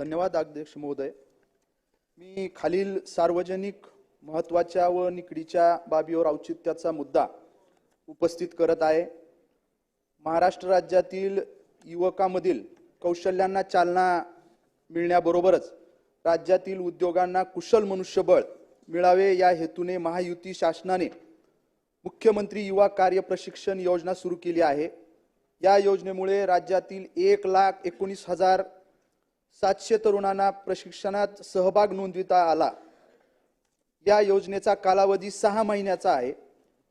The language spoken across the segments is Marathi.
धन्यवाद अध्यक्ष महोदय. मी खालील सार्वजनिक महत्त्वाच्या व निकडीच्या बाबीवर औचित्याचा मुद्दा उपस्थित करत आहे. महाराष्ट्र राज्यातील युवकामधील कौशल्यांना चालना मिळण्याबरोबरच राज्यातील उद्योगांना कुशल मनुष्यबळ मिळावे या हेतूने महायुती शासनाने मुख्यमंत्री युवा कार्य प्रशिक्षण योजना सुरू केली आहे. या योजनेमुळे राज्यातील एक लाख एकोणीस हजार सातशे तरुणांना प्रशिक्षणात सहभाग नोंदविता आला. या योजनेचा कालावधी सहा महिन्याचा आहे.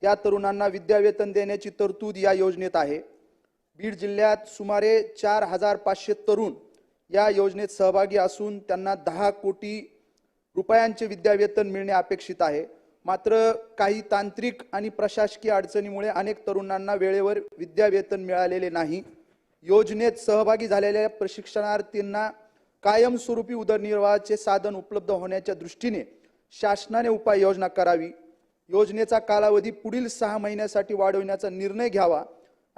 या तरुणांना विद्यावेतन देण्याची तरतूद या योजनेत आहे. बीड जिल्ह्यात सुमारे चार हजार पाचशे तरुण या योजनेत सहभागी असून त्यांना दहा कोटी रुपयांचे विद्यावेतन मिळणे अपेक्षित आहे. मात्र काही तांत्रिक आणि प्रशासकीय अडचणीमुळे अनेक तरुणांना वेळेवर विद्यावेतन मिळालेले नाही. योजनेत सहभागी झालेल्या प्रशिक्षणार्थींना कायमस्वरूपी उदरनिर्वाहाचे साधन उपलब्ध होण्याच्या दृष्टीने शासनाने उपाययोजना करावी. योजनेचा कालावधी पुढील सहा महिन्यासाठी वाढवण्याचा निर्णय घ्यावा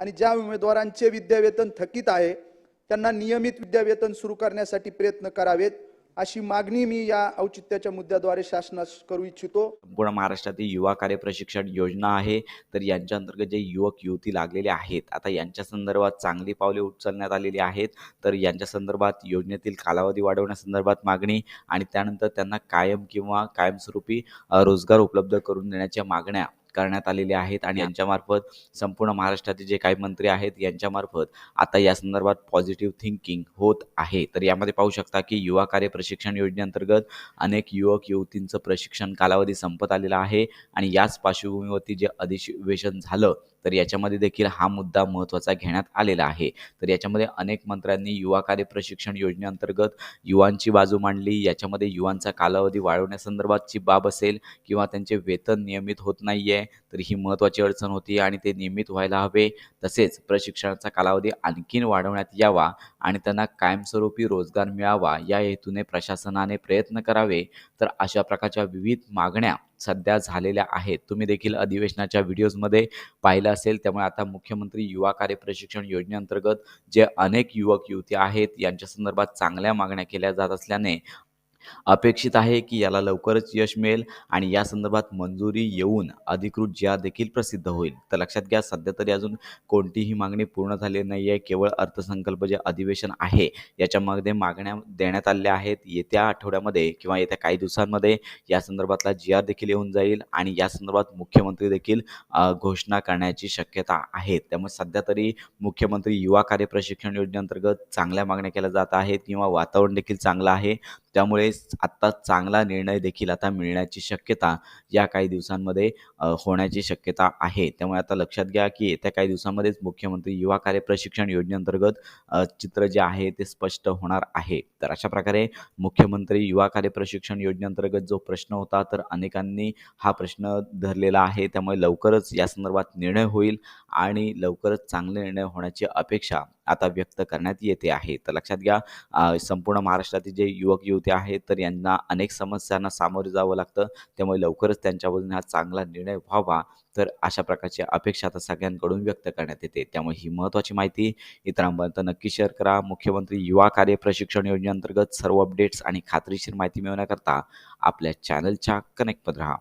आणि ज्या उमेदवारांचे विद्यावेतन थकीत आहे त्यांना नियमित विद्यावेतन सुरू करण्यासाठी प्रयत्न करावेत. अशी मागणी मी या औचित्याच्या मुद्द्याद्वारे शासनास करू इच्छितो. संपूर्ण महाराष्ट्रातील युवा कार्य प्रशिक्षण योजना आहे तर यांच्या अंतर्गत जे युवक युवती लागलेले आहेत आता यांच्या संदर्भात चांगली पावले उचलण्यात आलेली आहेत तर यांच्या संदर्भात योजनेतील कालावधी वाढवण्यासंदर्भात मागणी आणि त्यानंतर त्यांना कायम किंवा कायमस्वरूपी रोजगार उपलब्ध करून देण्याच्या मागण्या करण्यात आलेल्या आहेत आणि यांच्यामार्फत संपूर्ण महाराष्ट्रातील जे काही मंत्री आहेत यांच्यामार्फत आता या संदर्भात पॉझिटिव्ह थिंकिंग होत आहे. तर यामध्ये पाहू शकता की युवा कार्य प्रशिक्षण योजनेअंतर्गत अनेक युवक युवतींचं प्रशिक्षण कालावधी संपत आलेला आहे आणि याच पार्श्वभूमीवरती जे अधिवेशन झालं तर याच्यामध्ये देखील हा मुद्दा महत्त्वाचा घेण्यात आलेला आहे. तर याच्यामध्ये अनेक मंत्र्यांनी युवा कार्य प्रशिक्षण योजनेअंतर्गत युवांची बाजू मांडली. याच्यामध्ये युवांचा कालावधी वाढवण्यासंदर्भातची बाब असेल किंवा त्यांचे वेतन नियमित होत नाही आहे तर ही महत्त्वाची अडचण होती आणि ते नियमित व्हायला हवे. तसेच प्रशिक्षणाचा कालावधी आणखीन वाढवण्यात यावा आणि त्यांना कायमस्वरूपी रोजगार मिळावा या हेतूने प्रशासनाने प्रयत्न करावे. तर अशा प्रकारच्या विविध मागण्या सध्या झालेल्या आहेत. तुम्ही देखील अधिवेशनाच्या व्हिडिओजमध्ये पाहिलं असेल. त्यामुळे आता मुख्यमंत्री युवा कार्य प्रशिक्षण योजनेअंतर्गत जे अनेक युवक युवती आहेत यांच्या संदर्भात चांगल्या मागण्या केल्या जात असल्याने अपेक्षित आहे की याला लवकरच यश मिळेल आणि या संदर्भात मंजुरी येऊन अधिकृत ज्या देखील प्रसिद्ध होईल. तर लक्षात घ्या सध्या तरी अजून कोणतीही मागणी पूर्ण झाली नाही आहे. केवळ अर्थसंकल्प जे अधिवेशन आहे याच्यामध्ये मागण्या देण्यात आलेल्या आहेत. येत्या आठवड्यामध्ये किंवा येत्या काही दिवसांमध्ये या संदर्भातला जी आर देखील येऊन जाईल आणि या संदर्भात मुख्यमंत्री देखील घोषणा करण्याची शक्यता आहे. त्यामुळे सध्या तरी मुख्यमंत्री युवा कार्य प्रशिक्षण योजनेअंतर्गत चांगल्या मागण्या केल्या जात आहेत किंवा वातावरण देखील चांगलं आहे. त्यामुळे आत्ता चांगला निर्णय देखील आता मिळण्याची शक्यता या काही दिवसांमध्ये होण्याची शक्यता आहे. त्यामुळे आता लक्षात घ्या की येत्या काही दिवसांमध्येच मुख्यमंत्री युवा कार्य प्रशिक्षण योजनेअंतर्गत चित्र जे आहे ते स्पष्ट होणार आहे. तर अशा प्रकारे मुख्यमंत्री युवा कार्य प्रशिक्षण योजनेअंतर्गत जो प्रश्न होता तर अनेकांनी हा प्रश्न धरलेला आहे. त्यामुळे लवकरच या संदर्भात निर्णय होईल आणि लवकरच चांगले निर्णय होण्याची अपेक्षा आता व्यक्त करण्यात येते आहे. तर लक्षात घ्या संपूर्ण महाराष्ट्रातील जे युवक युवती आहेत तर यांना अनेक समस्यांना सामोरे जावं लागतं. त्यामुळे लवकरच त्यांच्या बाजूने हा चांगला निर्णय व्हावा. तर अशा प्रकारची अपेक्षा आता सगळ्यांकडून व्यक्त करण्यात येते. त्यामुळे ही महत्त्वाची माहिती इतरांपर्यंत नक्की शेअर करा. मुख्यमंत्री युवा कार्य प्रशिक्षण योजनेअंतर्गत सर्व अपडेट्स आणि खात्रीशीर माहिती मिळवण्याकरता आपल्या चॅनलच्या कनेक्टमध्ये राहा.